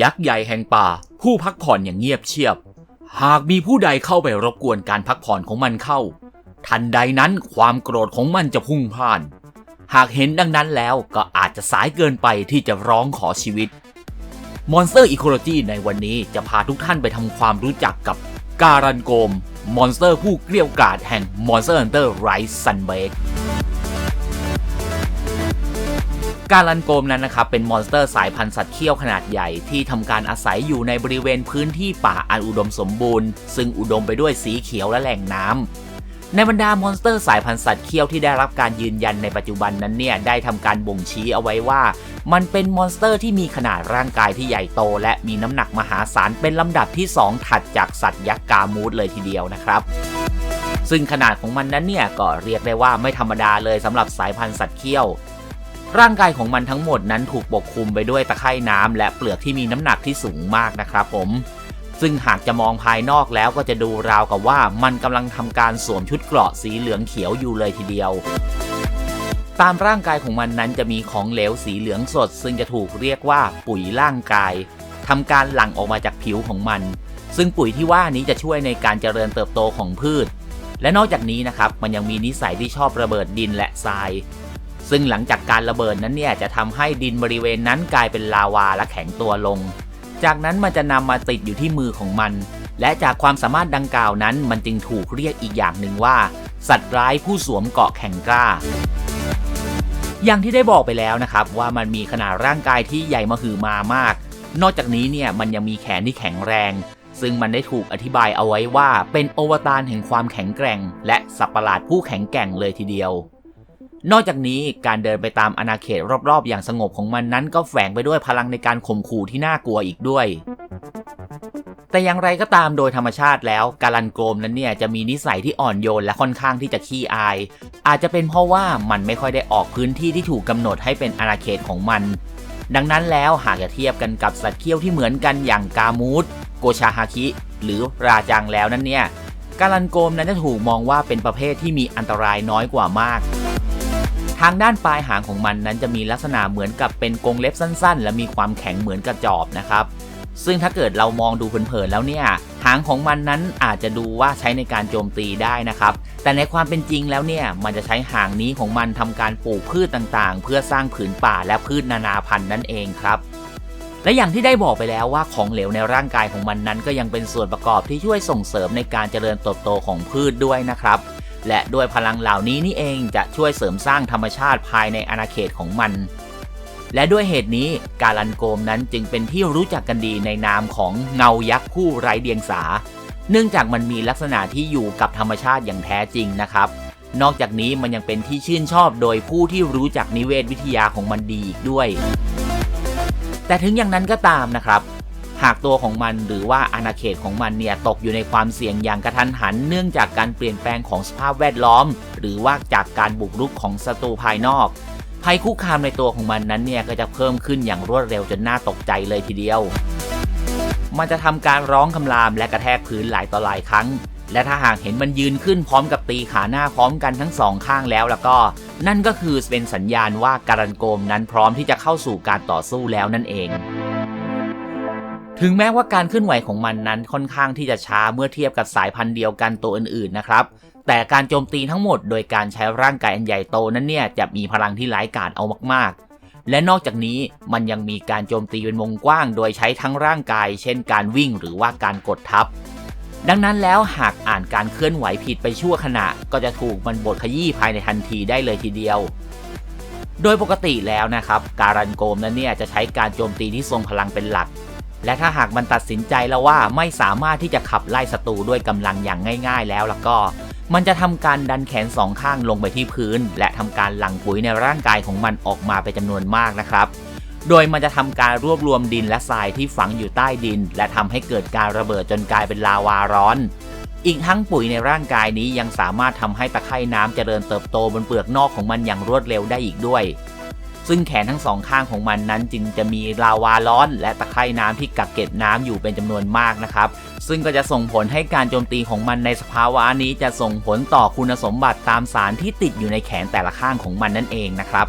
ยักษ์ใหญ่แห่งป่า ผู้พักผ่อนอย่างเงียบเชียบ หากมีผู้ใดเข้าไปรบกวนการพักผ่อนของมันเข้า ทันใดนั้นความโกรธของมันจะพุ่งพ่าน หากเห็นดังนั้นแล้วก็อาจจะสายเกินไปที่จะร้องขอชีวิต Monster Ecology ในวันนี้จะพาทุกท่านไปทำความรู้จักกับการันโกม มอนสเตอร์ผู้เกลี้ยกล่อมแห่ง Monster Hunter Rise Sunbreak การลันโกมนั้นนะครับเป็นมอนสเตอร์สายพันธุ์สัตว์เขี้ยวขนาดใหญ่ที่ทำการอาศัยอยู่ในบริเวณพื้นที่ป่าอันอุดมสมบูรณ์ ซึ่งอุดมไปด้วยสีเขียวและแหล่งน้ำในบรรดามอนสเตอร์สายพันธุ์สัตว์เขี้ยวที่ได้รับการยืนยันในปัจจุบันนั้นเนี่ยได้ทำการบ่งชี้เอาไว้ว่า มันเป็นมอนสเตอร์ที่มีขนาดร่างกายที่ใหญ่โต และมีน้ำหนักมหาศาลเป็นลำดับที่ 2 ถัดจากสัตว์ยักษ์กามูดเลยทีเดียวนะครับซึ่งขนาดของมันนั้นเนี่ยก็เรียกได้ว่าไม่ธรรมดาเลยสำหรับสายพันธุ์สัตว์เขี้ยว ร่างกายของมันทั้งหมดนั้นถูกปกคลุมไปด้วยตะไคร่น้ำและเปลือกที่มีน้ำหนักที่สูงมากนะครับผม ซึ่งหากจะมองภายนอกแล้วก็จะดูราวกับว่ามันกำลังทำการสวมชุดเกราะสีเหลืองเขียวอยู่เลยทีเดียว ตามร่างกายของมันนั้นจะมีของเหลวสีเหลืองสด ซึ่งจะถูกเรียกว่าปุ๋ยร่างกายทำการหลั่งออกมาจากผิวของมัน ซึ่งปุ๋ยที่ว่านี้จะช่วยในการเจริญเติบโตของพืช และนอกจากนี้นะครับมันยังมีนิสัยที่ชอบระเบิดดินและทราย ซึ่งหลังจากการระเบิดนั้นเนี่ยจะทำให้ดินบริเวณนั้นกลายเป็นลาวาและแข็งตัวลง จากนั้นมันจะนำมาติดอยู่ที่มือของมัน และจากความสามารถดังกล่าวนั้น มันจึงถูกเรียกอีกอย่างหนึ่งว่า สัตว์ร้ายผู้สวมเกราะแข็งกล้า อย่างที่ได้บอกไปแล้วนะครับว่ามันมีขนาดร่างกายที่ใหญ่มหึมามาก นอกจากนี้เนี่ยมันยังมีแขนที่แข็งแรงซึ่งมันได้ถูกอธิบายเอาไว้ว่าเป็นโอวตารแห่งความแข็งแกร่ง และสัตว์ประหลาดผู้แข็งแกร่งเลยทีเดียว นอกจากนี้การเดินไปตามอาณาเขตรอบๆ อย่างสงบของมันนั้นก็แฝงไปด้วยพลังในการข่มขู่ที่น่ากลัวอีกด้วย แต่อย่างไรก็ตามโดยธรรมชาติแล้วการันโกรมนั้นเนี่ยจะมีนิสัยที่อ่อนโยนและค่อนข้างที่จะขี้อาย อาจจะเป็นเพราะว่ามันไม่ค่อยได้ออกพื้นที่ที่ถูกกำหนดให้เป็นอาณาเขตของมัน ดังนั้นแล้วหากจะเทียบกันกับสัตว์เขี้ยวที่เหมือนกันอย่างกามูดโกชาฮาคิ หรือราจังแล้วนั้นเนี่ยการันโกรมนั้นจะถูกมองว่าเป็นประเภทที่มีอันตรายน้อยกว่ามาก ทางด้านปลายหางของมันนั้นจะมีลักษณะเหมือนกับเป็นกรงเล็บสั้น ๆ และมีความแข็งเหมือนกระจอบนะครับ ซึ่งถ้าเกิดเรามองดูเผินๆแล้วเนี่ยหางของมันนั้นอาจจะดูว่าใช้ในการโจมตีได้นะครับ แต่ในความเป็นจริงแล้วเนี่ยมันจะใช้หางนี้ของมันทำการปลูกพืชต่างๆ เพื่อสร้างผืนป่าและพืชนานาพันธุ์นั่นเองครับและอย่างที่ได้บอกไปแล้วว่าของเหลวในร่างกายของมันนั้นก็ยังเป็นส่วนประกอบที่ช่วยส่งเสริมในการเจริญเติบโตของพืชด้วยนะครับ และด้วยพลังเหล่านี้นี่เองจะช่วยเสริมสร้างธรรมชาติภายในอาณาเขตของมัน และด้วยเหตุนี้การันโกมนั้นจึงเป็นที่รู้จักกันดีในนามของเงายักษ์ผู้ไร้เดียงสา เนื่องจากมันมีลักษณะที่อยู่กับธรรมชาติอย่างแท้จริงนะครับ นอกจากนี้มันยังเป็นที่ชื่นชอบโดยผู้ที่รู้จักนิเวศวิทยาของมันดีอีกด้วย แต่ถึงอย่างนั้นก็ตามนะครับ หากตัวของมันหรือว่าอาณาเขตของมันเนี่ยตกอยู่ในความเสี่ยงอย่างกระทันหัน เนื่องจากการเปลี่ยนแปลงของสภาพแวดล้อม หรือว่าจากการบุกรุกของศัตรูภายนอก ภัยคุกคามในตัวของมันนั้นเนี่ยก็จะเพิ่มขึ้นอย่างรวดเร็วจนน่าตกใจเลยทีเดียว มันจะทำการร้องคำรามและกระแทกพื้นหลายต่อหลายครั้ง และถ้าหากเห็นมันยืนขึ้นพร้อมกับตีขาหน้าพร้อมกันทั้งสองข้างแล้วแล้วก็ นั่นก็คือเป็นสัญญาณว่าการันโกมนั้นพร้อมที่จะเข้าสู่การต่อสู้แล้วนั่นเอง ถึงแม้ว่าการเคลื่อนไหวของมันนั้นค่อนข้างที่จะช้าเมื่อเทียบกับสายพันธุ์เดียวกันตัวอื่นๆนะครับ แต่การโจมตีทั้งหมดโดยการใช้ร่างกายอันใหญ่โตนั้นเนี่ยจะมีพลังที่ร้ายกาจเอามากๆ และนอกจากนี้มันยังมีการโจมตีเป็นวงกว้าง โดยใช้ทั้งร่างกาย เช่น การวิ่งหรือว่าการกดทับ ดังนั้นแล้วหากอ่านการเคลื่อนไหวผิดไปชั่วขณะ ก็จะถูกมันบดขยี้ภายในทันทีได้เลยทีเดียวโดยปกติแล้วนะครับ การันโกมนั้นเนี่ยจะใช้การโจมตีที่ทรงพลังเป็นหลัก และถ้าหากมันตัดสินใจแล้วว่าไม่สามารถที่จะขับไล่ศัตรูด้วยกำลังอย่างง่าย ๆ แล้วล้วก็ มันจะทำการดันแขนสองข้างลงไปที่พื้น และทำการหลั่งปุ๋ยในร่างกายของมันออกมาเป็นจำนวนมากนะครับ โดยมันจะทำการรวบรวมดินและทรายที่ฝังอยู่ใต้ดิน และทำให้เกิดการระเบิดจนกลายเป็นลาวาร้อน อีกทั้งปุ๋ยในร่างกายนี้ยังสามารถทำให้ตะไคร่น้ำเจริญเติบโตบนเปลือกนอกของมันอย่างรวดเร็วได้อีกด้วย ซึ่งแขนทั้งสองข้างของมันนั้นจึงจะมีลาวาร้อน และตะไคร่น้ำที่กักเก็บน้ำอยู่เป็นจำนวนมากนะครับ ซึ่งก็จะส่งผลให้การโจมตีของมันในสภาวะนี้จะส่งผลต่อคุณสมบัติตามสารที่ติดอยู่ในแขนแต่ละข้างของมันนั่นเองนะครับ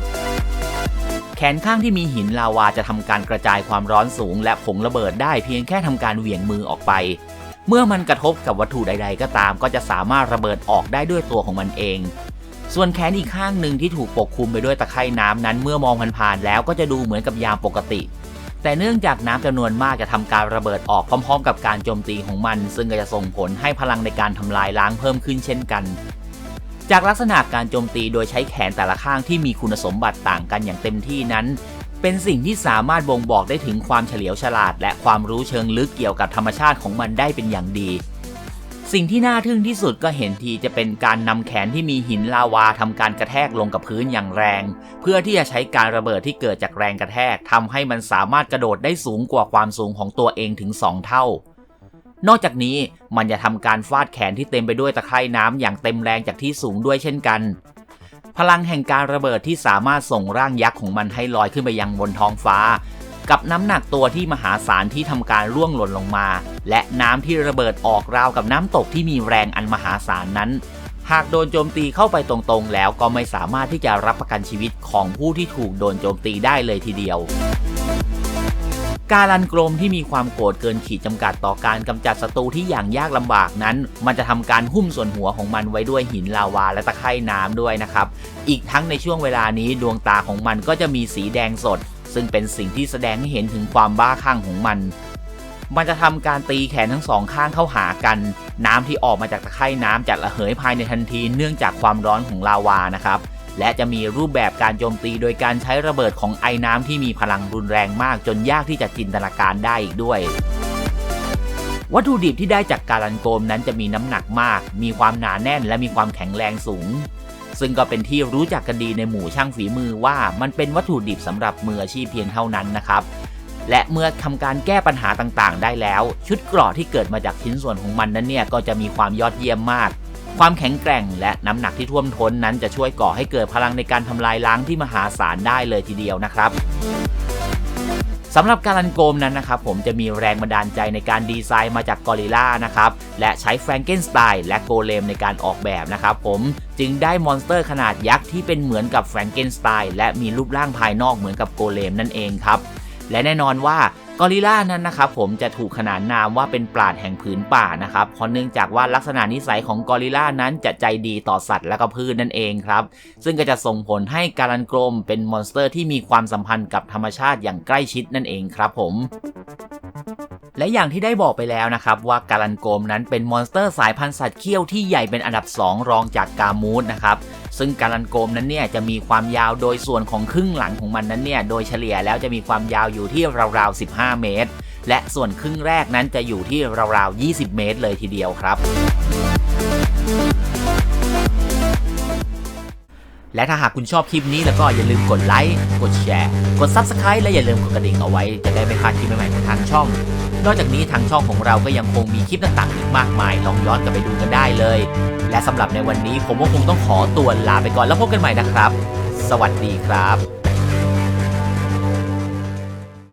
แขนข้างที่มีหินลาวาจะทำการกระจายความร้อนสูง และผงระเบิดได้เพียงแค่ทำการเหวี่ยงมือออกไป เมื่อมันกระทบกับวัตถุใด ๆ ก็ตาม ก็จะสามารถระเบิดออกได้ด้วยตัวของมันเอง ส่วนแขนอีกข้างหนึ่งที่ถูกปกคลุมไปด้วยตะไคร่น้ำนั้นเมื่อมองผ่านๆแล้วก็จะดูเหมือนกับยามปกติ แต่เนื่องจากน้ำจำนวนมากจะทำการระเบิดออกพร้อม ๆ กับการโจมตีของมัน ซึ่งก็จะส่งผลให้พลังในการทำลายล้างเพิ่มขึ้นเช่นกัน จากลักษณะการโจมตีโดยใช้แขนแต่ละข้างที่มีคุณสมบัติต่างกันอย่างเต็มที่นั้น เป็นสิ่งที่สามารถบ่งบอกได้ถึงความเฉลียวฉลาด และความรู้เชิงลึกเกี่ยวกับธรรมชาติของมันได้เป็นอย่างดี สิ่งที่น่าทึ่งที่สุดก็เห็นทีจะเป็นการนำแขนที่มีหินลาวาทำการกระแทกลงกับพื้นอย่างแรง เพื่อที่จะใช้การระเบิดที่เกิดจากแรงกระแทกทำให้มันสามารถกระโดดได้สูงกว่าความสูงของตัวเองถึง 2 เท่า นอกจากนี้มันจะทำการฟาดแขนที่เต็มไปด้วยตะไคร่น้ำอย่างเต็มแรงจากที่สูงด้วยเช่นกัน พลังแห่งการระเบิดที่สามารถส่งร่างยักษ์ของมันให้ลอยขึ้นไปยังบนท้องฟ้า กับน้ำหนักตัวที่มหาศาลที่ทำการร่วงหล่นลงมา และน้ำที่ระเบิดออกราวกับน้ำตกที่มีแรงอันมหาศาลนั้น หากโดนโจมตีเข้าไปตรงๆ แล้วก็ไม่สามารถที่จะรับประกันชีวิตของผู้ที่ถูกโดนโจมตีได้เลยทีเดียวการลันกรมที่มีความโกรธเกินขีดจำกัดต่อการกำจัดศัตรูที่อย่างยากลำบากนั้น มันจะทำการหุ้มส่วนหัวของมันไว้ด้วยหินลาวาและตะไคร่น้ำด้วยนะครับ อีกทั้งในช่วงเวลานี้ดวงตาของมันก็จะมีสีแดงสด ซึ่งเป็นสิ่งที่แสดงให้เห็นถึงความบ้าคลั่งของมัน มันจะทำการตีแขนทั้งสองข้างเข้าหากัน น้ำที่ออกมาจากตะไคร่น้ำจะระเหยภายในทันทีเนื่องจากความร้อนของลาวานะครับ และจะมีรูปแบบการโจมตีโดยการใช้ระเบิดของไอ้น้ำที่มีพลังรุนแรงมากจนยากที่จะจินตนาการได้อีกด้วยวัตถุดิบที่ได้จากการันโกมนั้นจะมีน้ำหนักมาก มีความหนาแน่นและมีความแข็งแรงสูง ซึ่งก็เป็นที่รู้จักกันดีในหมู่ช่างฝีมือว่ามันเป็นวัตถุดิบสำหรับมืออาชีพเพียงเท่านั้นนะครับและเมื่อทำการแก้ปัญหาต่างๆ ได้แล้ว ชุดเกราะที่เกิดมาจากชิ้นส่วนของมันนั้นเนี่ยก็จะมีความยอดเยี่ยมมาก ความแข็งแกร่งและน้ำหนักที่ท่วมท้นนั้นจะช่วยก่อให้เกิดพลังในการทำลายล้างที่มหาศาลได้เลยทีเดียวนะครับสำหรับการันโกมนั้นนะครับผมจะมีแรงบันดาลใจในการดีไซน์มาจากกอริลลานะครับและใช้แฟรงเกนสไตน์และโกเลมในการออกแบบนะครับผม จึงได้มอนสเตอร์ขนาดยักษ์ที่เป็นเหมือนกับแฟรงเกนสไตน์และมีรูปร่างภายนอกเหมือนกับโกเลมนั่นเองครับ และแน่นอนว่ากอริลลานั้นนะครับผมจะถูกขนานนามว่าเป็นปราดแห่งผืนป่านะครับเพราะเนื่องจากว่าลักษณะนิสัยของกอริลลานั้นจะใจดีต่อสัตว์และก็พืชนนั่นเองครับ ซึ่งก็จะส่งผลให้การันกรมเป็นมอนสเตอร์ที่มีความสัมพันธ์กับธรรมชาติอย่างใกล้ชิดนั่นเองครับผม และอย่างที่ได้บอกไปแล้วนะครับว่าการันโกมนั้นเป็นมอนสเตอร์สายพันธุ์สัตว์เขี้ยวที่ใหญ่เป็นอันดับ 2 รองจากกามูสนะครับซึ่งการันโกมนั้นเนี่ยจะมีความยาวโดยส่วนของครึ่งหลังของมันนั้นเนี่ยโดยเฉลี่ยแล้วจะมีความยาวอยู่ที่ราวๆ 15 เมตร และส่วนครึ่งแรกนั้นจะอยู่ที่ราวๆ 20 เมตรเลยทีเดียวครับ และถ้าหากคุณชอบคลิปนี้แล้วก็อย่าลืมกดไลค์ กดแชร์ กด Subscribe และอย่าลืมกดกระดิ่งเอาไว้ จะได้ไม่พลาดคลิปใหม่ๆของทางช่อง นอกจากนี้ทางช่องของเราก็ยังคงมีคลิปต่างๆอีกมากมาย ลองย้อนกลับไปดูกันได้เลย และสำหรับในวันนี้ผมก็คงต้องขอตัวลาไปก่อนแล้วพบกันใหม่นะครับ สวัสดีครับ